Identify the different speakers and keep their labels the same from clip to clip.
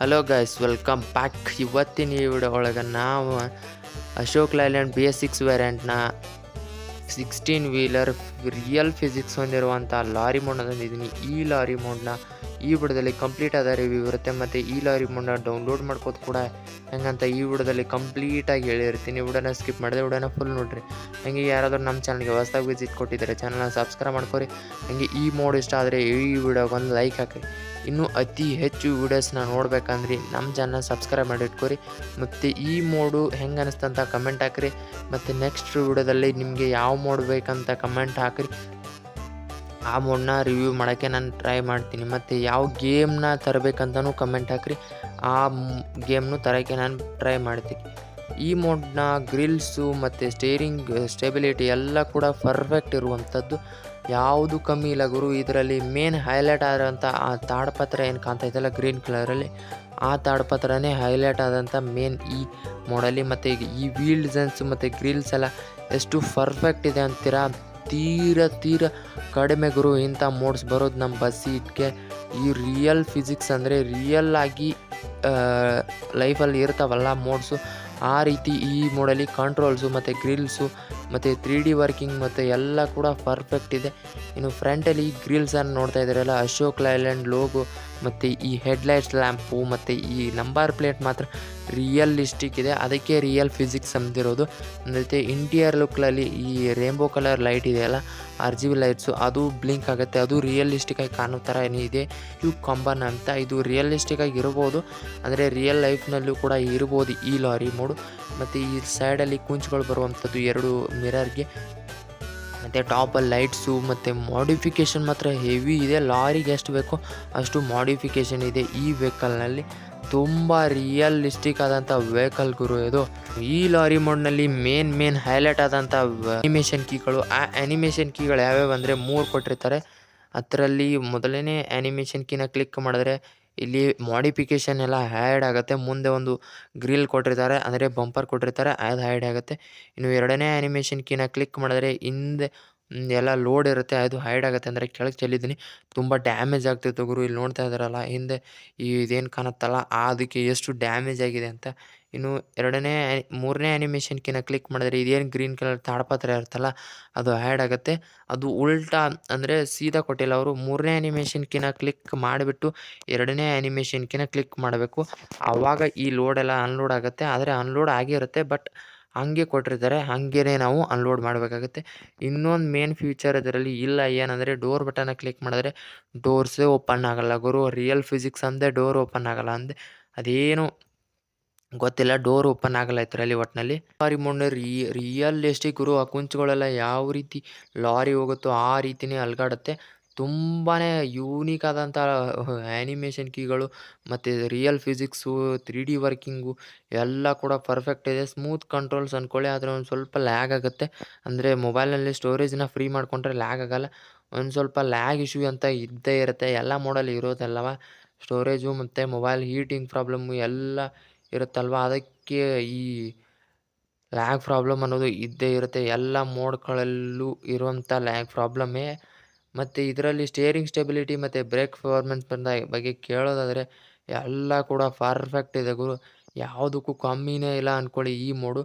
Speaker 1: Hello guys welcome back ಇವತ್ತಿನ ಈ video ಒಳಗೆ ನಾವು Ashok Leyland B S six ವೇರಿಯಂಟ್ನ sixteen wheeler real physics ಹೊಂದಿರುವಂಥ ಲಾರಿ ಮೋಡ್ನ ತಂದಿದ್ದೀನಿ ಈ ಲಾರಿ ಮೋಡ್ನ ಈ ವಿಡಿಯೋದಲ್ಲಿ ಕಂಪ್ಲೀಟ್ ಆದ ರಿವ್ಯೂ ಇರುತ್ತೆ. ಮತ್ತು ಈ ಲಾರಿ ಮೋಡ್ನ ಡೌನ್ಲೋಡ್ ಮಾಡ್ಕೋದು ಕೂಡ ಹೆಂಗಂತ ಈ ವಿಡಿಯೋದಲ್ಲಿ ಕಂಪ್ಲೀಟಾಗಿ ಹೇಳಿರ್ತೀನಿ. ವಿಡಿಯೋನ ಸ್ಕಿಪ್ ಮಾಡಿದೆ ವಿಡಿಯೋನ ಫುಲ್ ನೋಡ್ರಿ. ಹಾಗೆ ಯಾರಾದರೂ ನಮ್ಮ ಚಾನಲ್ಗೆ ಹೊಸ್ದಾಗಿ ವಿಸಿಟ್ ಕೊಟ್ಟಿದ್ದಾರೆ ಚಾನಲ್ನ ಸಬ್ಸ್ಕ್ರೈಬ್ ಮಾಡ್ಕೊರಿ. ಹಾಗೆ ಈ ಮೋಡ್ ಇಷ್ಟ ಆದರೆ ಈ ವಿಡಿಯೋಗೆ ಒಂದು ಲೈಕ್ ಹಾಕಿ ಇನ್ನೂ ಅತಿ ಹೆಚ್ಚು ವೀಡಿಯೋಸ್ನ ನೋಡ್ಬೇಕಂದ್ರೆ ನಮ್ಮ ಚಾನಲ್ ಸಬ್ಸ್ಕ್ರೈಬ್ ಮಾಡಿ ಇಟ್ಕೋರಿ ಮತ್ತು ಈ ಮೋಡು ಹೆಂಗೆ ಅನಿಸ್ತಂತ ಕಮೆಂಟ್ ಹಾಕ್ರಿ. ಮತ್ತು ನೆಕ್ಸ್ಟ್ ವಿಡಿಯೋದಲ್ಲಿ ನಿಮಗೆ ಯಾವ ಮೋಡ್ ಬೇಕಂತ ಕಮೆಂಟ್ ಹಾಕ್ರಿ. ಆ ಮೋಡನ್ನ ರಿವ್ಯೂ ಮಾಡೋಕ್ಕೆ ನಾನು ಟ್ರೈ ಮಾಡ್ತೀನಿ. ಮತ್ತು ಯಾವ ಗೇಮ್ನ ತರಬೇಕಂತನೂ ಕಮೆಂಟ್ ಹಾಕ್ರಿ. ಆ ಗೇಮ್ನು ತರೋಕ್ಕೆ ನಾನು ಟ್ರೈ ಮಾಡ್ತೀನಿ. ಈ ಮೋಡ್ನ ಗ್ರಿಲ್ಸು ಮತ್ತು ಸ್ಟೇರಿಂಗ್ ಸ್ಟೆಬಿಲಿಟಿ ಎಲ್ಲ ಕೂಡ ಪರ್ಫೆಕ್ಟ್ ಇರುವಂಥದ್ದು ಯಾವುದು ಕಮ್ಮಿ ಇಲ್ಲ ಗುರು. ಇದರಲ್ಲಿ ಮೇನ್ ಹೈಲೈಟ್ ಆದಂಥ ಆ ತಾಡಪತ್ರ ಏನು ಕಾಣ್ತಾ ಇದೆಯಲ್ಲ ಗ್ರೀನ್ ಕಲರಲ್ಲಿ ಆ ತಾಡಪತ್ರನೇ ಹೈಲೈಟ್ ಆದಂಥ ಮೇನ್ ಈ ಮೋಡಲ್ಲಿ ಮತ್ತು ಈ ವೀಲ್ ಡಿಸೈನ್ಸ್ ಮತ್ತು ಗ್ರಿಲ್ಸ್ ಎಲ್ಲ ಎಷ್ಟು ಪರ್ಫೆಕ್ಟ್ ಇದೆ ಅಂತೀರಾ? ತೀರ ತೀರ ಕಡಿಮೆ ಗುರು. ಇಂಥ ಮೋಡ್ಸ್ ಬರೋದು ನಮ್ಮ ಬಸ್ ಸೀಟ್ಗೆ ಈ ರಿಯಲ್ ಫಿಸಿಕ್ಸ್ ಅಂದರೆ ರಿಯಲ್ ಆಗಿ ಲೈಫಲ್ಲಿ ಇರ್ತಾವಲ್ಲ ಮೋಡ್ಸು ಆ ರೀತಿ ಈ ಮೋಡಲ್ಲಿ ಕಂಟ್ರೋಲ್ಸು ಮತ್ತು ಗ್ರಿಲ್ಸು ಮತ್ತು ತ್ರೀ ಡಿ ವರ್ಕಿಂಗ್ ಮತ್ತು ಎಲ್ಲ ಕೂಡ ಪರ್ಫೆಕ್ಟ್ ಇದೆ. ಇನ್ನು ಫ್ರಂಟಲ್ಲಿ ಗ್ರಿಲ್ಸನ್ನು ನೋಡ್ತಾ ಇದ್ದಾರಲ್ಲ ಅಶೋಕ್ ಲೈಲ್ಯಾಂಡ್ ಲೋಗೋ ಮತ್ತು ಈ ಹೆಡ್ಲೈಟ್ಸ್ ಲ್ಯಾಂಪು ಮತ್ತು ಈ ನಂಬರ್ ಪ್ಲೇಟ್ ಮಾತ್ರ ರಿಯಲಿಸ್ಟಿಕ್ ಇದೆ. ಅದಕ್ಕೆ ರಿಯಲ್ ಫಿಸಿಕ್ಸ್ ಅಂದಿರೋದು ಮತ್ತು ಇಂಟೀರಿಯರ್ ಲುಕ್ನಲ್ಲಿ ಈ ರೇಂಬೋ ಕಲರ್ ಲೈಟ್ ಇದೆಯಲ್ಲ ಆರ್ ಜಿ ಬಿ ಲೈಟ್ಸು ಅದು ಬ್ಲಿಂಕ್ ಆಗುತ್ತೆ. ಅದು ರಿಯಲಿಸ್ಟಿಕ್ ಆಗಿ ಕಾಣೋ ಥರ ಏನಿದೆ ಇವು ಕಂಬನ್ ಅಂತ. ಇದು ರಿಯಲಿಸ್ಟಿಕ್ ಆಗಿ ಇರ್ಬೋದು. ಅಂದರೆ ರಿಯಲ್ ಲೈಫ್ನಲ್ಲೂ ಕೂಡ ಇರ್ಬೋದು ಈ ಲಾರಿ ಮೋಡು ಮತ್ತು ಈ ಸೈಡಲ್ಲಿ ಕುಂಚ್ಗಳು ಬರುವಂಥದ್ದು ಎರಡು ಮಿರರ್ಗೆ ಮತ್ತು ಟಾಪಲ್ಲಿ ಲೈಟ್ಸು ಮತ್ತು ಮಾಡಿಫಿಕೇಷನ್ ಮಾತ್ರ ಹೆವಿ ಇದೆ. ಲಾರಿಗೆ ಎಷ್ಟು ಬೇಕೋ ಅಷ್ಟು ಮಾಡಿಫಿಕೇಷನ್ ಇದೆ. ಈ ವೆಹಿಕಲ್ನಲ್ಲಿ ತುಂಬ ರಿಯಲಿಸ್ಟಿಕ್ ಆದಂಥ ವೆಹಿಕಲ್ ಗುರು ಇದು. ಈ ಲಾರಿ ಮೋಡ್ನಲ್ಲಿ ಮೇನ್ ಮೇನ್ ಹೈಲೈಟ್ ಆದಂಥ ಅನಿಮೇಷನ್ ಕೀಗಳು ಆ ಅನಿಮೇಷನ್ ಕೀಗಳು ಯಾವ್ಯಾವ ಅಂದರೆ ಮೂರು ಕೊಟ್ಟಿರ್ತಾರೆ. ಅದರಲ್ಲಿ ಮೊದಲನೇ ಆ್ಯನಿಮೇಷನ್ ಕೀನ ಕ್ಲಿಕ್ ಮಾಡಿದ್ರೆ ಇಲ್ಲಿ ಮಾಡಿಫಿಕೇಷನ್ ಎಲ್ಲ ಹ್ಯಾಡ್ ಆಗುತ್ತೆ. ಮುಂದೆ ಒಂದು ಗ್ರಿಲ್ ಕೊಟ್ಟಿರ್ತಾರೆ, ಅಂದರೆ ಬಂಪರ್ ಕೊಟ್ಟಿರ್ತಾರೆ, ಅದು ಹ್ಯಾಡ್ ಆಗುತ್ತೆ. ಇನ್ನು ಎರಡನೇ ಆ್ಯನಿಮೇಷನ್ ಕೀನ ಕ್ಲಿಕ್ ಮಾಡಿದ್ರೆ ಹಿಂದೆ ಎಲ್ಲ ಲೋಡ್ ಇರುತ್ತೆ, ಅದು ಹೈಡ್ ಆಗುತ್ತೆ ಅಂದರೆ ಕೆಳಗೆ ಚೆಲ್ಲಿದ್ದೀನಿ. ತುಂಬ ಡ್ಯಾಮೇಜ್ ಆಗ್ತಿತ್ತು ಗುರು, ಇಲ್ಲಿ ನೋಡ್ತಾ ಇದ್ದಾರಲ್ಲ, ಹಿಂದೆ ಇದೇನು ಕಾಣುತ್ತಲ್ಲ ಅದಕ್ಕೆ ಎಷ್ಟು ಡ್ಯಾಮೇಜ್ ಆಗಿದೆ ಅಂತ ಇನ್ನು ಎರಡನೇ ಮೂರನೇ ಆ್ಯನಿಮೇಷನ್ಕಿನ ಕ್ಲಿಕ್ ಮಾಡಿದ್ರೆ ಇದೇನು ಗ್ರೀನ್ ಕಲರ್ ತಾಡ್ಪತ್ರ ಇರುತ್ತಲ್ಲ, ಅದು ಆ್ಯಡ್ ಆಗುತ್ತೆ. ಅದು ಉಲ್ಟಾ ಅಂದರೆ ಸೀದಾ ಕೊಟ್ಟಿಲ್ಲ ಅವರು. ಮೂರನೇ ಆ್ಯನಿಮೇಷನ್ಕಿನ ಕ್ಲಿಕ್ ಮಾಡಿಬಿಟ್ಟು ಎರಡನೇ ಆ್ಯನಿಮೇಷನ್ಕಿನ ಕ್ಲಿಕ್ ಮಾಡಬೇಕು. ಆವಾಗ ಈ ಲೋಡೆಲ್ಲ ಅನ್ಲೋಡ್ ಆಗುತ್ತೆ. ಆದರೆ ಅನ್ಲೋಡ್ ಆಗಿರುತ್ತೆ ಬಟ್ ಹಂಗೆ ಕೊಟ್ಟಿರ್ತಾರೆ. ಹಾಗೇ ನಾವು ಅನ್ಲೋಡ್ ಮಾಡಬೇಕಾಗುತ್ತೆ. ಇನ್ನೊಂದು ಮೇನ್ ಫ್ಯೂಚರ್ ಇದರಲ್ಲಿ ಇಲ್ಲ. ಏನಂದರೆ ಡೋರ್ ಬಟನ್ನ ಕ್ಲಿಕ್ ಮಾಡಿದ್ರೆ ಡೋರ್ಸೇ ಓಪನ್ ಆಗೋಲ್ಲ ಗುರು. ರಿಯಲ್ ಫಿಸಿಕ್ಸ್ ಅಂದೆ ಡೋರ್ ಓಪನ್ ಆಗಲ್ಲ ಅಂದೆ, ಅದೇನು ಗೊತ್ತಿಲ್ಲ ಡೋರ್ ಓಪನ್ ಆಗಲ್ಲ ಇದರಲ್ಲಿ ಒಟ್ಟಿನಲ್ಲಿ ಲಾರಿ ಮುಂದೆ ರಿಯಲಿಸ್ಟಿಕ್ ಗುರು, ಆ ಕುಂಚುಗಳೆಲ್ಲ ಯಾವ ರೀತಿ ಲಾರಿ ಹೋಗುತ್ತೋ ಆ ರೀತಿನೇ ಅಲ್ಗಾಡುತ್ತೆ. ತುಂಬಾ ಯೂನಿಕ್ ಆದಂಥ ಆ್ಯನಿಮೇಷನ್ ಕೀಗಳು ಮತ್ತು real physics three D working ಎಲ್ಲ ಕೂಡ ಪರ್ಫೆಕ್ಟ್ ಇದೆ. ಸ್ಮೂತ್ ಕಂಟ್ರೋಲ್ಸ್ ಅಂದ್ಕೊಳ್ಳಿ ಆದರೆ ಒಂದು ಸ್ವಲ್ಪ ಲ್ಯಾಗ್ ಆಗುತ್ತೆ. ಅಂದರೆ ಮೊಬೈಲ್ನಲ್ಲಿ ಸ್ಟೋರೇಜ್ನ ಫ್ರೀ ಮಾಡಿಕೊಂಡ್ರೆ ಲ್ಯಾಗ್ ಆಗಲ್ಲ. ಒಂದು ಸ್ವಲ್ಪ ಲ್ಯಾಗ್ ಇಶ್ಯೂ ಅಂತ ಇದ್ದೇ ಇರುತ್ತೆ. ಎಲ್ಲ ಮೋಡಲ್ಲಿ ಇರೋದಲ್ಲವ? ಸ್ಟೋರೇಜು ಮತ್ತು ಮೊಬೈಲ್ ಹೀಟಿಂಗ್ ಪ್ರಾಬ್ಲಮ್ಮು ಎಲ್ಲ ಇರುತ್ತಲ್ವ? ಅದಕ್ಕೆ ಈ ಲ್ಯಾಗ್ ಪ್ರಾಬ್ಲಮ್ ಅನ್ನೋದು ಇದ್ದೇ ಇರುತ್ತೆ. ಎಲ್ಲ ಮೋಡ್ಗಳಲ್ಲೂ ಇರುವಂಥ ಲ್ಯಾಗ್ ಪ್ರಾಬ್ಲಮ್ಮೇ ಮತ್ತು ಇದರಲ್ಲಿ ಸ್ಟೇರಿಂಗ್ ಸ್ಟೆಬಿಲಿಟಿ ಮತ್ತು ಬ್ರೇಕ್ ಪರ್ಫಾರ್ಮೆನ್ಸ್ ಬಂದ ಬಗ್ಗೆ ಕೇಳೋದಾದರೆ ಎಲ್ಲ ಕೂಡ ಪರ್ಫೆಕ್ಟ್ ಇದೆ ಗುರು. ಯಾವುದಕ್ಕೂ ಕಮ್ಮಿನೇ ಇಲ್ಲ ಅಂದ್ಕೊಳ್ಳಿ ಈ ಮೋಡು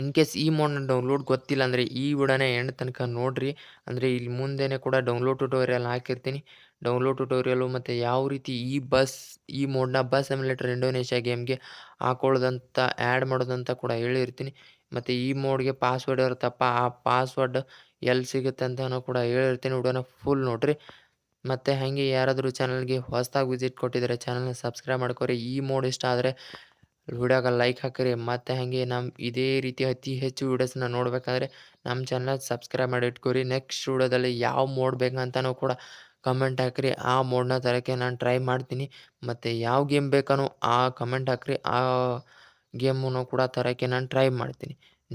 Speaker 1: ಇನ್ ಕೇಸ್ ಈ ಮೋಡ್ನ ಡೌನ್ಲೋಡ್ ಗೊತ್ತಿಲ್ಲ ಅಂದರೆ ಈ ವಿಡಿಯೋನ ಎಂಡ್ ತನಕ ನೋಡಿರಿ. ಅಂದರೆ ಇಲ್ಲಿ ಮುಂದೆನೇ ಕೂಡ ಡೌನ್ಲೋಡ್ ಟ್ಯುಟೋರಿಯಲ್ ಹಾಕಿರ್ತೀನಿ. ಡೌನ್ಲೋಡ್ ಟ್ಯುಟೋರಿಯಲು ಮತ್ತು ಯಾವ ರೀತಿ ಈ ಬಸ್ ಈ ಮೋಡ್ನ ಬಸ್ ಎಮ್ಯುಲೇಟರ್ ಇಂಡೋನೇಷ್ಯಾ ಗೇಮ್ಗೆ ಹಾಕೊಳ್ಳೋದಂತ ಆ್ಯಡ್ ಮಾಡೋದಂತ ಕೂಡ ಹೇಳಿರ್ತೀನಿ. ಮತ್ತು ಈ ಮೋಡ್ಗೆ ಪಾಸ್ವರ್ಡ್ ಇರುತ್ತಪ್ಪ, ಆ ಪಾಸ್ವರ್ಡ್ ಎಲ್ಲಿ ಸಿಗುತ್ತೆ ಅಂತಲೂ ಕೂಡ ಹೇಳಿರ್ತೀನಿ ವಿಡಿಯೋನ ಫುಲ್ ನೋಡಿರಿ. ಮತ್ತು ಹಾಗೆ ಯಾರಾದರೂ ಚಾನಲ್ಗೆ ಹೊಸದಾಗಿ ವಿಸಿಟ್ ಕೊಟ್ಟಿದ್ದಾರೆ ಚಾನಲ್ನ ಸಬ್ಸ್ಕ್ರೈಬ್ ಮಾಡ್ಕೊರಿ. ಈ ಮೋಡ್ ಇಷ್ಟ ಆದರೆ ವಿಡಿಯೋಗೆ ಲೈಕ್ ಹಾಕಿರಿ. ಮತ್ತು ಹಾಗೆ ನಮ್ಮ ಇದೇ ರೀತಿ ಅತಿ ಹೆಚ್ಚು ವೀಡಿಯೋಸ್ನ ನೋಡಬೇಕಾದ್ರೆ ನಮ್ಮ ಚಾನಲ್ ಸಬ್ಸ್ಕ್ರೈಬ್ ಮಾಡಿ ಇಟ್ಕೊರಿ. ನೆಕ್ಸ್ಟ್ ವಿಡಿಯೋದಲ್ಲಿ ಯಾವ ಮೋಡ್ ಬೇಕಂತನೂ ಕೂಡ ಕಮೆಂಟ್ ಹಾಕಿರಿ. ಆ ಮೋಡ್ನ ತರೋಕ್ಕೆ ನಾನು ಟ್ರೈ ಮಾಡ್ತೀನಿ. ಮತ್ತು ಯಾವ ಗೇಮ್ ಬೇಕಾನೋ ಆ ಕಮೆಂಟ್ ಹಾಕಿರಿ. ಆ ಗೇಮನ್ನು ಕೂಡ ತರೋಕ್ಕೆ ನಾನು ಟ್ರೈ ಮಾಡ್ತೀನಿ.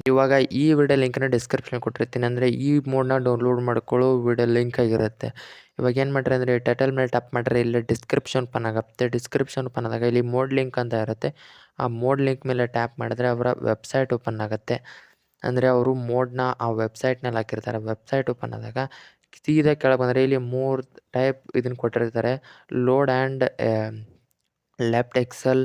Speaker 1: ಇವಾಗ ಈ ವಿಡಿಯೋ ಲಿಂಕನ್ನ ಡಿಸ್ಕ್ರಿಪ್ಷನ್ ಕೊಟ್ಟಿರ್ತೀನಿ. ಅಂದರೆ ಈ ಮೋಡ್ನ ಡೌನ್ಲೋಡ್ ಮಾಡ್ಕೊಳ್ಳೋ ವಿಡಿಯೋ ಲಿಂಕ್ ಆಗಿರುತ್ತೆ. ಇವಾಗ ಏನು ಮಾಡ್ರಿ ಅಂದರೆ ಟೈಟಲ್ ಮೇಲೆ ಟಪ್ ಮಾಡಿದ್ರೆ ಇಲ್ಲಿ ಡಿಸ್ಕ್ರಿಪ್ಷನ್ ಓಪನ್ ಆಗುತ್ತೆ. ಡಿಸ್ಕ್ರಿಪ್ಷನ್ ಓಪನ್ ಆದಾಗ ಇಲ್ಲಿ ಮೋಡ್ ಲಿಂಕ್ ಅಂತ ಇರುತ್ತೆ. ಆ ಮೋಡ್ ಲಿಂಕ್ ಮೇಲೆ ಟ್ಯಾಪ್ ಮಾಡಿದ್ರೆ ಅವರ ವೆಬ್ಸೈಟ್ ಓಪನ್ ಆಗುತ್ತೆ. ಅಂದರೆ ಅವರು ಮೋಡ್ನ ಆ ವೆಬ್ಸೈಟ್ನಲ್ಲಿ ಹಾಕಿರ್ತಾರೆ. ವೆಬ್ಸೈಟ್ ಓಪನ್ ಆದಾಗ ಸೀದಾ ಕೆಳಗೆ ಬಂದರೆ ಇಲ್ಲಿ ಮೂರು ಟೈಪ್ ಇದನ್ನು ಕೊಟ್ಟಿರ್ತಾರೆ. Load and left excel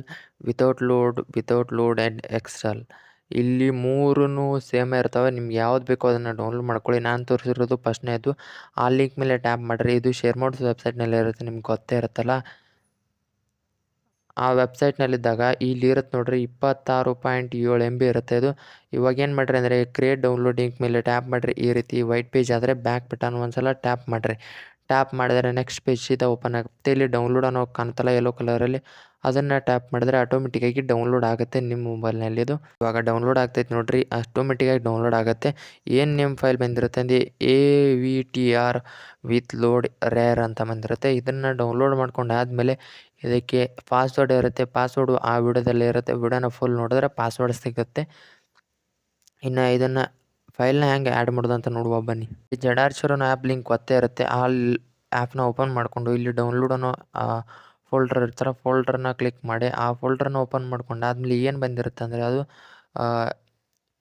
Speaker 1: without load without load and excel ಇಲ್ಲಿ ಮೂರೂ ಸೇಮ್ ಇರ್ತವೆ. ನಿಮ್ಗೆ ಯಾವ್ದು ಬೇಕೋ ಅದನ್ನು ಡೌನ್ಲೋಡ್ ಮಾಡ್ಕೊಳ್ಳಿ. ನಾನು ತೋರಿಸಿರೋದು ಫಸ್ಟ್ನೇದು. ಆ ಲಿಂಕ್ ಮೇಲೆ ಟ್ಯಾಪ್ ಮಾಡಿರಿ. ಇದು ಶೇರ್ ಮೋಡ್ಸ್ ವೆಬ್ಸೈಟ್ನಲ್ಲಿ ಇರುತ್ತೆ. ನಿಮ್ಗೆ ಗೊತ್ತೇ ಇರುತ್ತಲ್ಲ? ಆ ವೆಬ್ಸೈಟ್ನಲ್ಲಿದ್ದಾಗ ಇಲ್ಲಿ ಇರುತ್ತೆ ನೋಡ್ರಿ, ಇಪ್ಪತ್ತಾರು ಪಾಯಿಂಟ್ ಏಳು ಎಂ ಬಿ ಇರುತ್ತೆ ಇದು. ಇವಾಗ ಏನು ಮಾಡಿರಿ ಅಂದರೆ ಕ್ರಿಯೇಟ್ ಡೌನ್ಲೋಡಿಂಗ್ ಮೇಲೆ ಟ್ಯಾಪ್ ಮಾಡಿರಿ. ಈ ರೀತಿ ವೈಟ್ ಪೇಜ್ ಆದರೆ ಬ್ಯಾಕ್ ಬಟನ್ ಒಂದ್ಸಲ ಟ್ಯಾಪ್ ಮಾಡಿರಿ. ಟ್ಯಾಪ್ ಮಾಡಿದರೆ ನೆಕ್ಸ್ಟ್ ಪೇಜ್ ಸೀದಾ ಓಪನ್ ಆಗುತ್ತೆ. ಇಲ್ಲಿ ಡೌನ್ಲೋಡ್ ಅನ್ನೋ ಕಾಣ್ತಲ್ಲ ಯೆಲ್ಲೋ ಕಲರಲ್ಲಿ ಅದನ್ನು ಟ್ಯಾಪ್ ಮಾಡಿದ್ರೆ ಆಟೋಮೆಟಿಕ್ಕಾಗಿ ಡೌನ್ಲೋಡ್ ಆಗುತ್ತೆ ನಿಮ್ಮ ಮೊಬೈಲ್ನಲ್ಲಿ ಇದು ಇವಾಗ ಡೌನ್ಲೋಡ್ ಆಗ್ತೈತೆ ನೋಡಿರಿ ಆಟೋಮೆಟಿಕ್ಕಾಗಿ ಡೌನ್ಲೋಡ್ ಆಗುತ್ತೆ. ಏನು ನೇಮ್ ಫೈಲ್ ಬಂದಿರುತ್ತೆ ಅಂದರೆ A V T R with load rear ಅಂತ ಬಂದಿರುತ್ತೆ. ಇದನ್ನು ಡೌನ್ಲೋಡ್ ಮಾಡ್ಕೊಂಡು ಆದಮೇಲೆ ಇದಕ್ಕೆ ಪಾಸ್ವರ್ಡ್ ಇರುತ್ತೆ. ಪಾಸ್ವರ್ಡು ಆ ವಿಡಿಯೋದಲ್ಲಿ ಇರುತ್ತೆ. ವಿಡಿಯೋನ ಫುಲ್ ನೋಡಿದ್ರೆ ಪಾಸ್ವರ್ಡ್ ಸಿಗುತ್ತೆ. ಇನ್ನು ಇದನ್ನು ಫೈಲ್ನ ಹೆಂಗೆ ಆ್ಯಡ್ ಮಾಡೋದು ಅಂತ ನೋಡುವ ಬನ್ನಿ. ಈ ಜಡಾರ್ಚರನ ಆ್ಯಪ್ ಲಿಂಕ್ ಒತ್ತೇ ಇರುತ್ತೆ. ಆ ಆ್ಯಪ್ನ ಓಪನ್ ಮಾಡಿಕೊಂಡು ಇಲ್ಲಿ ಡೌನ್ಲೋಡ್ ಅನ್ನೋ ಫೋಲ್ಡರ್ ಇರ್ತಾರೆ. ಫೋಲ್ಡರ್ನ ಕ್ಲಿಕ್ ಮಾಡಿ ಆ ಫೋಲ್ಡರ್ನ ಓಪನ್ ಮಾಡ್ಕೊಂಡು ಆದ್ಮೇಲೆ ಏನು ಬಂದಿರುತ್ತೆ ಅಂದರೆ ಅದು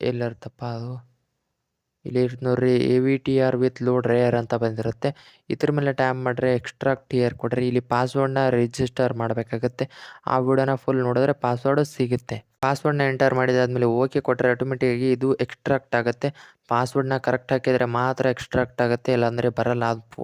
Speaker 1: ಎಲ್ಲಿರುತ್ತಪ್ಪ ಅದು? ಇಲ್ಲಿ ನೋಡ್ರಿ A V T R with load rear ಅಂತ ಬಂದಿರುತ್ತೆ. ಇದ್ರ ಮೇಲೆ ಟ್ಯಾಪ್ ಮಾಡಿದ್ರೆ ಎಕ್ಸ್ಟ್ರಾಕ್ಟ್ ಟಿಯರ್ ಕೊಡ್ರಿ. ಇಲ್ಲಿ ಪಾಸ್ವರ್ಡ್ನ ರಿಜಿಸ್ಟರ್ ಮಾಡಬೇಕಾಗುತ್ತೆ. ಆ ವಿಡಿಯೋನ ಫುಲ್ ನೋಡಿದ್ರೆ ಪಾಸ್ವರ್ಡ್ ಸಿಗುತ್ತೆ. ಪಾಸ್ವರ್ಡ್ನ ಎಂಟರ್ ಮಾಡಿದಾದ್ಮೇಲೆ ಓಕೆ ಕೊಟ್ಟರೆ ಆಟೋಮೆಟಿಕ್ಕಾಗಿ ಇದು ಎಕ್ಸ್ಟ್ರಾಕ್ಟ್ ಆಗುತ್ತೆ. ಪಾಸ್ವರ್ಡ್ನ ಕರೆಕ್ಟ್ ಹಾಕಿದರೆ ಮಾತ್ರ ಎಕ್ಸ್ಟ್ರಾಕ್ಟ್ ಆಗುತ್ತೆ. ಇಲ್ಲಾಂದರೆ ಬರಲ್ಲ. ಅದು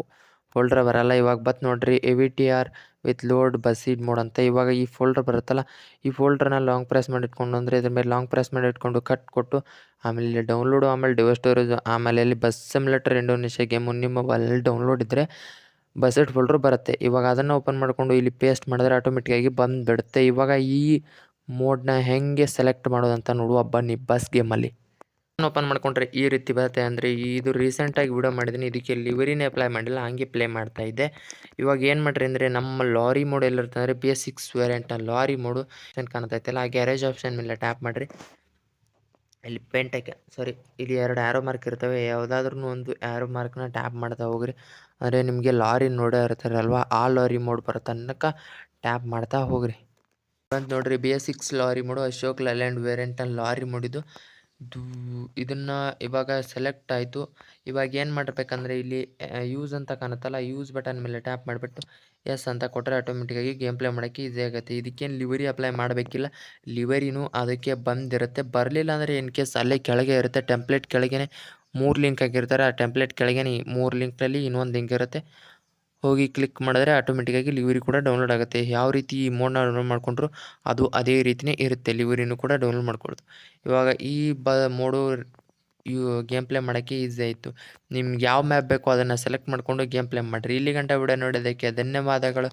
Speaker 1: ಫೋಲ್ಡರ್ ಬರಲ್ಲ. ಇವಾಗ ಬತ್ ನೋಡ್ರಿ A V T R with load beside mode ಅಂತ. ಇವಾಗ ಈ ಫೋಲ್ಡ್ರ್ ಬರುತ್ತಲ್ಲ, ಈ ಫೋಲ್ಡ್ರನ್ನ ಲಾಂಗ್ ಪ್ರೆಸ್ ಮಾಡಿ ಇಟ್ಕೊಂಡು, ಅಂದರೆ ಇದ್ರ ಮೇಲೆ ಲಾಂಗ್ ಪ್ರೆಸ್ ಮಾಡಿ ಇಟ್ಕೊಂಡು ಕಟ್ ಕೊಟ್ಟು, ಆಮೇಲೆ ಇಲ್ಲಿ ಡೌನ್ಲೋಡು ಆಮೇಲೆ ಡಿವೈಸ್ ಸ್ಟೋರೇಜ್ ಆಮೇಲೆ ಇಲ್ಲಿ ಬಸ್ ಸಿಮ್ಯುಲೇಟರ್ ಇಂಡೋನೇಷ್ಯಾ ಗೇಮು ನಿಮ್ಮ ಮೊಬೈಲಲ್ಲಿ ಡೌನ್ಲೋಡ್ ಇದ್ದರೆ ಬಸೆಟ್ ಫೋಲ್ಡ್ರು ಬರುತ್ತೆ. ಇವಾಗ ಅದನ್ನು ಓಪನ್ ಮಾಡಿಕೊಂಡು ಇಲ್ಲಿ ಪೇಸ್ಟ್ ಮಾಡಿದ್ರೆ ಆಟೋಮೆಟಿಕ್ಕಾಗಿ ಬಂದುಬಿಡುತ್ತೆ. ಇವಾಗ ಈ ಮೋಡ್ನ ಹೆಂಗೆ ಸೆಲೆಕ್ಟ್ ಮಾಡೋದಂತ ನೋಡುವ ಬನ್ನಿ ಬಸ್ ಗೇಮಲ್ಲಿ ಓಪನ್ ಮಾಡ್ಕೊಂಡ್ರೆ ಈ ರೀತಿ ಬರುತ್ತೆ. ಅಂದರೆ ಇದು ರೀಸೆಂಟಾಗಿ ವಿಡಿಯೋ ಮಾಡಿದ್ದೀನಿ. ಇದಕ್ಕೆ ಲಿವರಿನೇ ಅಪ್ಲೈ ಮಾಡಿಲ್ಲ. ಹಂಗೆ ಪ್ಲೇ ಮಾಡ್ತಾ ಇದ್ದೆ. ಇವಾಗ ಏನು ಮಾಡ್ರಿ ಅಂದರೆ ನಮ್ಮ ಲಾರಿ ಮೋಡ್ ಎಲ್ಲಿರುತ್ತೆ ಅಂದರೆ ಬಿ ಎಸ್ ಸಿಕ್ಸ್ ವೇರಿಯಂಟ್ನ ಲಾರಿ ಮೋಡು ಕಾಣ್ತೈತಲ್ಲ ಆ ಗ್ಯಾರೇಜ್ ಆಪ್ಷನ್ ಮೇಲೆ ಟ್ಯಾಪ್ ಮಾಡಿರಿ. ಇಲ್ಲಿ ಪೇಂಟಕ್ಕೆ ಸಾರಿ ಇಲ್ಲಿ ಎರಡು ಆ್ಯರೋ ಮಾರ್ಕ್ ಇರ್ತವೆ. ಯಾವುದಾದ್ರೂ ಒಂದು ಆ್ಯರೋ ಮಾರ್ಕ್ನ ಟ್ಯಾಪ್ ಮಾಡ್ತಾ ಹೋಗ್ರಿ. ಅಂದರೆ ನಿಮಗೆ ಲಾರಿ ನೋಡೇ ಇರ್ತಾರಲ್ವ ಆ ಲಾರಿ ಮೋಡ್ ಬರೋ ತನಕ ಟ್ಯಾಪ್ ಮಾಡ್ತಾ ಹೋಗ್ರಿ. ಬಂದು ನೋಡಿರಿ B S six lorry mode Ashok Leyland ವೇರಿಯಂಟಲ್ಲಿ lorry ಮೋಡಿದು ದೂ, ಇದನ್ನು ಇವಾಗ ಸೆಲೆಕ್ಟ್ ಆಯಿತು. ಇವಾಗ ಏನು ಮಾಡಬೇಕಂದ್ರೆ ಇಲ್ಲಿ ಯೂಸ್ ಅಂತ ಕಾಣುತ್ತಲ್ಲ ಯೂಸ್ ಬಟನ್ ಮೇಲೆ ಟ್ಯಾಪ್ ಮಾಡಿಬಿಟ್ಟು ಎಸ್ ಅಂತ ಕೊಟ್ಟರೆ ಆಟೋಮೆಟಿಕ್ಕಾಗಿ ಗೇಮ್ ಪ್ಲೇ ಮಾಡೋಕ್ಕೆ ಈಸಿ ಆಗುತ್ತೆ. ಇದಕ್ಕೇನು ಲಿವರಿ ಅಪ್ಲೈ ಮಾಡಬೇಕಿಲ್ಲ. ಲಿವರಿನೂ ಅದಕ್ಕೆ ಬಂದಿರುತ್ತೆ. ಬರಲಿಲ್ಲ ಅಂದರೆ ಇನ್ ಕೇಸ್ ಅಲ್ಲೇ ಕೆಳಗೆ ಇರುತ್ತೆ ಟೆಂಪ್ಲೇಟ್ ಕೆಳಗೇ ಮೂರು ಲಿಂಕ್ ಆಗಿರ್ತಾರೆ, ಆ ಟೆಂಪ್ಲೇಟ್ ಕೆಳಗೆ ಮೂರು ಲಿಂಕ್ನಲ್ಲಿ ಇನ್ನೊಂದು ಲಿಂಕ್ ಇರುತ್ತೆ. ಹೋಗಿ ಕ್ಲಿಕ್ ಮಾಡಿದ್ರೆ ಆಟೋಮೆಟಿಕ್ಕಾಗಿ ಲಿವರಿ ಕೂಡ ಡೌನ್ಲೋಡ್ ಆಗುತ್ತೆ. ಯಾವ ರೀತಿ ಈ ಮೋಡ್ನ ಡೌನ್ಲೋಡ್ ಮಾಡಿಕೊಂಡ್ರು ಅದು ಅದೇ ರೀತಿಯೇ ಇರುತ್ತೆ. ಲಿವರಿನೂ ಕೂಡ ಡೌನ್ಲೋಡ್ ಮಾಡ್ಕೊಳ್ತು ಇವಾಗ ಈ ಬ ಮೋಡು ಇವು ಗೇಮ್ ಪ್ಲೇ ಮಾಡೋಕ್ಕೆ ಈಸಿ ಆಯಿತು. ನಿಮ್ಗೆ ಯಾವ ಮ್ಯಾಪ್ ಬೇಕೋ ಅದನ್ನು ಸೆಲೆಕ್ಟ್ ಮಾಡಿಕೊಂಡು ಗೇಮ್ ಪ್ಲೇ ಮಾಡಿರಿ. ಇಲ್ಲಿ ಗಂಟ ವಿಡಿಯೋ ನೋಡೋದಕ್ಕೆ ಧನ್ಯವಾದಗಳು.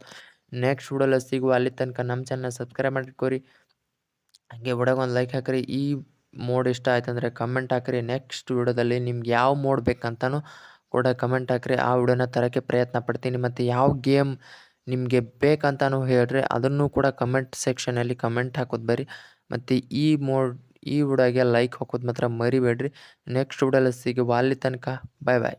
Speaker 1: ನೆಕ್ಸ್ಟ್ ವಿಡಿಯೋಲ್ಲಿ ಸಿಗುವ ಅಲ್ಲಿ ತನಕ ನಮ್ಮ ಚಾನಲ್ ಸಬ್ಸ್ಕ್ರೈಬ್ ಮಾಡಿಕೊರಿ ಹಾಗೆ ವಿಡಿಯೋಗೆ ಒಂದು ಲೈಕ್ ಹಾಕಿರಿ. ಈ ಮೋಡ್ ಇಷ್ಟ ಆಯ್ತು ಅಂದರೆ ಕಮೆಂಟ್ ಹಾಕಿರಿ ನೆಕ್ಸ್ಟ್ ವಿಡಿಯೋದಲ್ಲಿ ನಿಮ್ಗೆ ಯಾವ ಮೋಡ್ ಬೇಕಂತನೂ ಕೂಡ ಕಮೆಂಟ್ ಹಾಕ್ರಿ. ಆ ವಿಡಿಯೋನ ತರೋಕ್ಕೆ ಪ್ರಯತ್ನ ಪಡ್ತೀನಿ. ಮತ್ತು ಯಾವ ಗೇಮ್ ನಿಮಗೆ ಬೇಕಂತನೂ ಹೇಳ್ರಿ. ಅದನ್ನು ಕೂಡ ಕಮೆಂಟ್ ಸೆಕ್ಷನಲ್ಲಿ ಕಮೆಂಟ್ ಹಾಕೋದು ಬರ್ರಿ. ಮತ್ತು ಈ ಮೋಡ್, ಈ ವಿಡಿಯೋಗೆ ಲೈಕ್ ಹಾಕೋದು ಮಾತ್ರ ಮರಿಬೇಡ್ರಿ. ನೆಕ್ಸ್ಟ್ ವಿಡಿಯೋಲ್ಲಿ ಸಿಗುವ ಅಲ್ಲಿ ತನಕ ಬಾಯ್ ಬಾಯ್